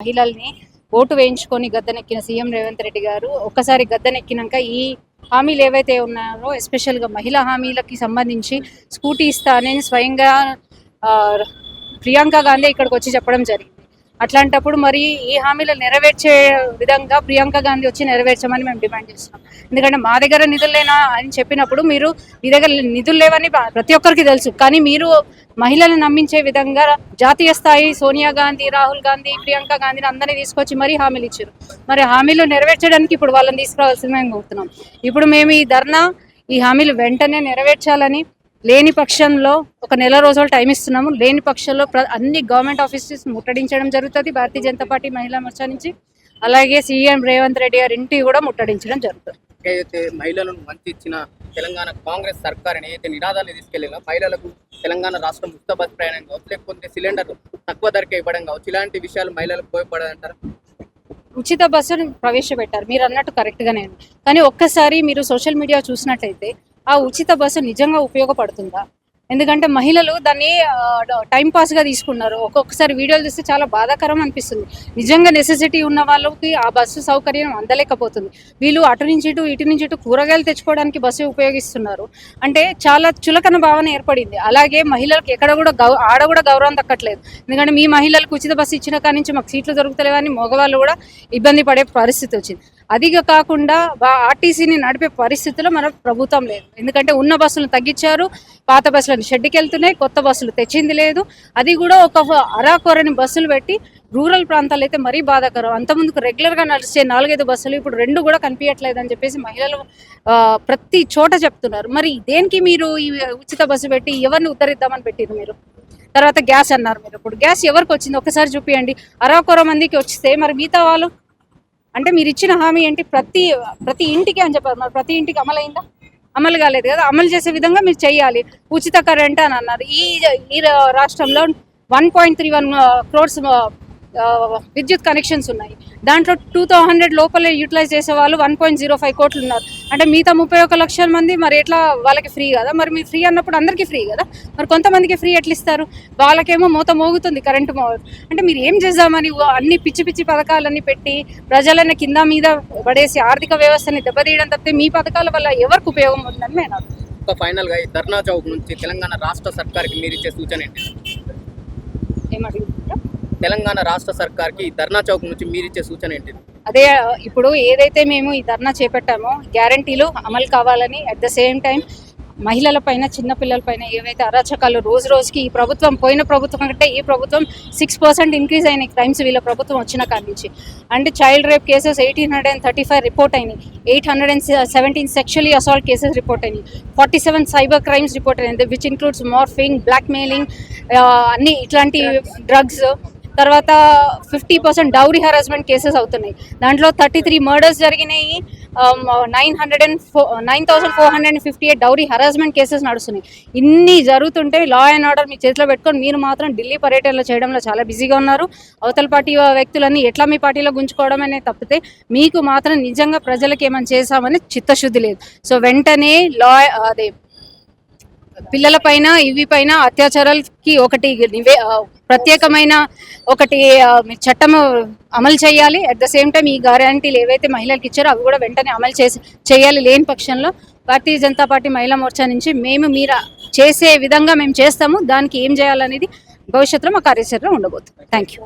మహిళల్ని ఓటు వేయించుకొని గద్దెనెక్కిన సీఎం రేవంత్ రెడ్డి గారు ఒక్కసారి గద్దెనెక్కినాక ఈ హామీలు ఏవైతే ఉన్నాయో ఎస్పెషల్గా మహిళా హామీలకి సంబంధించి స్కూటీ ఇస్తా అని స్వయంగా ఆ, ప్రియాంక గాంధీ ఇక్కడికి వచ్చి చెప్పడం జరిగింది. అట్లాంటప్పుడు మరి ఈ హామీలు నెరవేర్చే విధంగా ప్రియాంక గాంధీ వచ్చి నెరవేర్చమని మేము డిమాండ్ చేస్తున్నాం. ఎందుకంటే మా దగ్గర నిధులు లేనా అని చెప్పినప్పుడు మీరు మీ దగ్గర నిధులు లేవని ప్రతి ఒక్కరికి తెలుసు. కానీ మీరు మహిళలను నమ్మించే విధంగా జాతీయ స్థాయి సోనియా గాంధీ రాహుల్ గాంధీ ప్రియాంక గాంధీని అందరినీ తీసుకొచ్చి మరీ హామీలు ఇచ్చారు. మరి హామీలు నెరవేర్చడానికి ఇప్పుడు వాళ్ళని తీసుకురావాల్సింది మేము కోరుతున్నాం. ఇప్పుడు మేము ఈ ధర్నా ఈ హామీలు వెంటనే నెరవేర్చాలని లేని పక్షంలో ఒక నెల రోజులు టైం ఇస్తున్నాము. లేని పక్షంలో అన్ని గవర్నమెంట్ ఆఫీసెస్ ముట్టడించడం జరుగుతుంది. భారతీయ జనతా పార్టీ మహిళా మోర్చా నుంచి. అలాగే సీఎం రేవంత్ రెడ్డి గారి ఇంటి కూడా ముట్టడించడం జరుగుతుంది. ఏదైతే మహిళలను మంచి ఇచ్చిన తెలంగాణ కాంగ్రెస్ సర్కార్ అని ఏదైతే నినాదాన్ని తీసుకెళ్ళినా మహిళలకు తెలంగాణ రాష్ట్రం ఉచిత బస్ ప్రయాణం కావచ్చు లేకపోతే సిలిండర్ తక్కువ ధరకే ఇవ్వడం కావచ్చు ఇలాంటి విషయాలు మహిళలకు ఉపయోగపడదంటారు? ఉచిత బస్సును ప్రవేశపెట్టారు. మీరు అన్నట్టు కరెక్ట్గానే కానీ ఒక్కసారి మీరు సోషల్ మీడియా చూసినట్లయితే ఆ ఉచిత బస్సు నిజంగా ఉపయోగపడుతుందా? ఎందుకంటే మహిళలు దాన్ని టైం పాస్గా తీసుకున్నారు. ఒక్కొక్కసారి వీడియోలు చూస్తే చాలా బాధాకరం అనిపిస్తుంది. నిజంగా నెసెసిటీ ఉన్న వాళ్ళకి ఆ బస్సు సౌకర్యం అందలేకపోతుంది. వీళ్ళు అటు నుంచి ఇటు ఇటు నుంచి ఇటు కూరగాయలు తెచ్చుకోవడానికి బస్సు ఉపయోగిస్తున్నారు. అంటే చాలా చులకన భావన ఏర్పడింది. అలాగే మహిళలకు ఎక్కడ కూడా గౌ ఆడ కూడా గౌరవం దక్కట్లేదు. ఎందుకంటే మీ మహిళలకు ఉచిత బస్సు ఇచ్చిన కాడి నుంచి మాకు సీట్లు దొరుకుతలేవని మగవాళ్ళు కూడా ఇబ్బంది పడే పరిస్థితి వచ్చింది. అదిగా కాకుండా ఆర్టీసీని నడిపే పరిస్థితిలో మన ప్రభుత్వం లేదు. ఎందుకంటే ఉన్న బస్సులను తగ్గించారు పాత బస్సులను షెడ్కి వెళ్తున్నాయి కొత్త బస్సులు తెచ్చింది లేదు. అది కూడా ఒక అరాకొరని బస్సులు పెట్టి రూరల్ ప్రాంతాలు అయితే మరీ బాధాకరం. అంతకుముందుకు రెగ్యులర్గా నడిచే నాలుగైదు బస్సులు ఇప్పుడు రెండు కూడా కనిపించట్లేదు అని చెప్పేసి మహిళలు ప్రతి చోట చెప్తున్నారు. మరి దేనికి మీరు ఈ ఉచిత బస్సు పెట్టి ఎవరిని ఉద్ధరిద్దామని పెట్టారు మీరు? తర్వాత గ్యాస్ అన్నారు మీరు. ఇప్పుడు గ్యాస్ ఎవరికి వచ్చింది? ఒకసారి చూపియండి. అరవకొర మందికి వస్తే మరి మిగతా వాళ్ళు అంటే మీరు ఇచ్చిన హామీ ఏంటి? ప్రతి ప్రతి ఇంటికి అని చెప్పారు. మరి ప్రతి ఇంటికి అమలైందా? అమలు కాలేదు కదా. అమలు చేసే విధంగా మీరు చేయాలి. ఉచిత కరెంట్ అని అన్నారు. ఈ ఈ రాష్ట్రంలో one point three one crores విద్యుత్ కనెక్షన్స్ ఉన్నాయి. దాంట్లో టూ హండ్రెడ్ లోపలే యూటిలైజ్ చేసే వాళ్ళు వన్ పాయింట్ జీరో ఫైవ్ కోట్లు ఉన్నారు. అంటే మిగతా ముప్పై ఒక లక్షల మంది మరి ఎట్లా వాళ్ళకి ఫ్రీ కదా? మరి మీరు ఫ్రీ అన్నప్పుడు అందరికీ ఫ్రీ కదా? మరి కొంతమందికి ఫ్రీ ఎట్లా ఇస్తారు వాళ్ళకేమో మూత మోగుతుంది కరెంటు మో అంటే మీరు ఏం చేద్దామని అన్ని పిచ్చి పిచ్చి పథకాలన్నీ పెట్టి ప్రజలని కింద మీద పడేసి ఆర్థిక వ్యవస్థని దెబ్బతీయడం తప్పితే మీ పథకాల వల్ల ఎవరికి ఉపయోగం ఉందని నేను అనుకుంటున్నాను. ఒక ఫైనల్గా ఈ ధర్నా చౌక్ నుంచి తెలంగాణ రాష్ట్ర సర్కార్కి మీరు ఇచ్చే సూచన ఏంటి? ఏమడుగుతున్నారు తెలంగాణ రాష్ట్ర సర్కార్కి ధర్నా చౌక్ నుంచి మీరు ఇచ్చే సూచన ఏంటి? అదే ఇప్పుడు ఏదైతే మేము ఈ ధర్నా చేపట్టామో గ్యారంటీలు అమలు కావాలని అట్ ద సేమ్ టైం మహిళల పైన చిన్నపిల్లల పైన ఏవైతే అరాచకాలు రోజు రోజుకి ఈ ప్రభుత్వం పోయిన ప్రభుత్వం కంటే ఈ ప్రభుత్వం సిక్స్ పర్సెంట్ ఇంక్రీజ్ అయినాయి క్రైమ్స్ వీళ్ళ ప్రభుత్వం వచ్చిన కాడి నుంచి. అంటే child rape cases eighteen hundred and thirty five report అయినాయి. Eight hundred and seventeen sexually assault cases report అయినాయి. Forty seven cyber crimes report అయినాయి. Which includes morphing blackmailing అన్ని ఇట్లాంటి డ్రగ్స్ తర్వాత fifty percent dowry harassment cases అవుతున్నాయి. దాంట్లో thirty three murders జరిగినాయి. Nine hundred and four nine thousand four hundred and fifty eight dowry harassment cases నడుస్తున్నాయి. ఇన్ని జరుగుతుంటే లా అండ్ ఆర్డర్ మీ చేతిలో పెట్టుకొని మీరు మాత్రం ఢిల్లీ పర్యటనలు చేయడంలో చాలా బిజీగా ఉన్నారు. అవతల పార్టీ వ్యక్తులన్నీ ఎట్లా మీ పార్టీలో గుంజుకోవడం అనేది తప్పితే మీకు మాత్రం నిజంగా ప్రజలకు ఏమైనా చేశామని చిత్తశుద్ధి లేదు. సో వెంటనే లా అదే పిల్లల పైన ఇవి పైన అత్యాచారాలకి ఒకటి నివే ప్రత్యేకమైన ఒకటి చట్టం అమలు చేయాలి. అట్ ద సేమ్ టైం ఈ గ్యారంటీలు ఏవైతే మహిళలకు ఇచ్చారో అవి కూడా వెంటనే అమలు చేసి చేయాలి లేని పక్షంలో భారతీయ జనతా పార్టీ మహిళా మోర్చా నుంచి మేము మీరు చేసే విధంగా మేము చేస్తాము. దానికి ఏం చేయాలనేది భవిష్యత్తులో మా కార్యాచరణ ఉండబోతుంది. Thank you